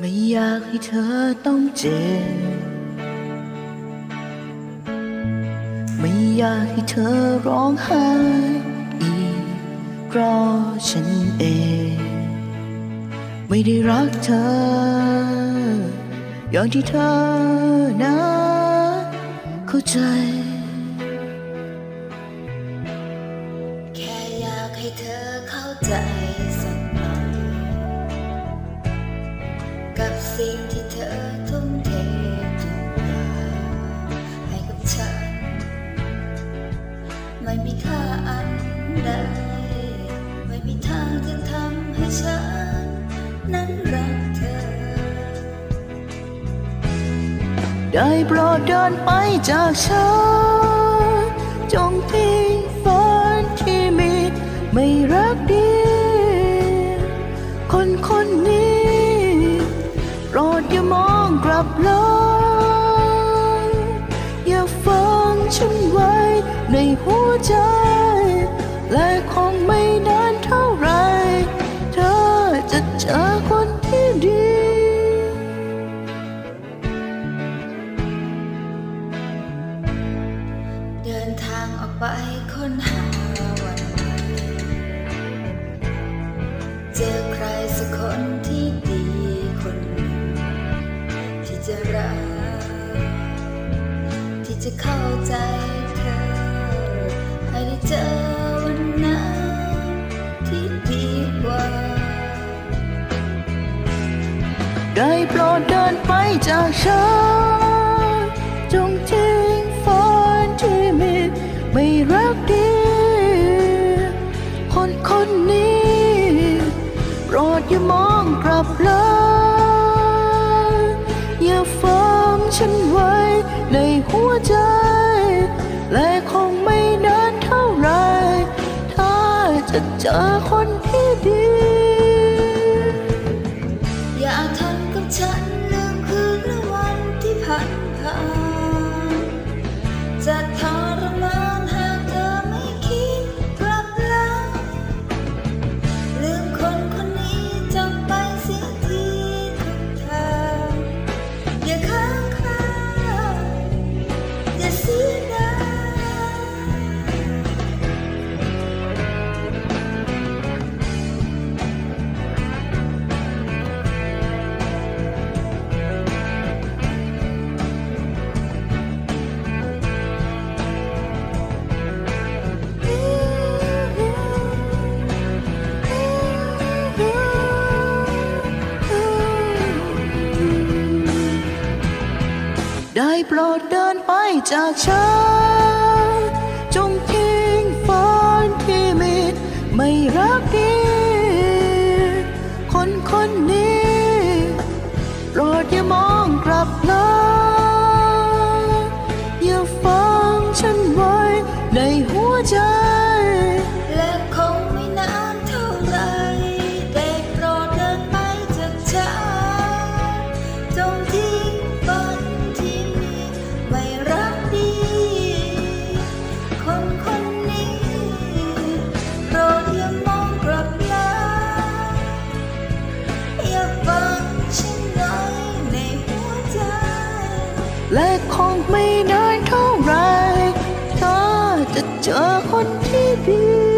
ไม่อยากให้เธอต้องเจ็บ ไม่อยากให้เธอร้องไห้อีกเพราะฉันเอง ไม่ได้รักเธอ อย่างที่เธอนะเข้าใจ แค่อยากให้เธอเข้าใจสัก กับสิ่งที่เธอทุ่มเททุกอย่างให้กับฉัน ไม่มีค่าอันใด ไม่มีทางจะทำให้ฉัน นั้นรักเธอ ได้โปรดเดินไปจากฉัน จงทิ้ องกลับลอยอย่าฟังฉันไว้ในหัวใจ และคงไม่นานเท่า จะเข้าใจเธอ ให้ได้เจอวันนั้นที่ดีกว่า ได้โปรดเดินไปจากฉันจงทิ้งฝันที่มีไม่รักดี คนคนนี้โปรดอย่ามองกลับหลังอย่าฟังฉันไว้ในหัว ใจ และคงไม่นานเท่าไร ถ้าจะเจอคนที่ดี อย่าทำกับฉันลืมคืนและวันที่ผ่านผ่านจะทรมานหากเธอไม่คิดกลับหลังลืมคนคนนี้จงไปเสียทีทุกทางอย่าค้าง ได้โปรดเดินไปจากฉัน จงทิ้งฝันที่มิดไม่รักดี ต่คงไม่นานเท่าไรเธอจะเจอคนที่ดี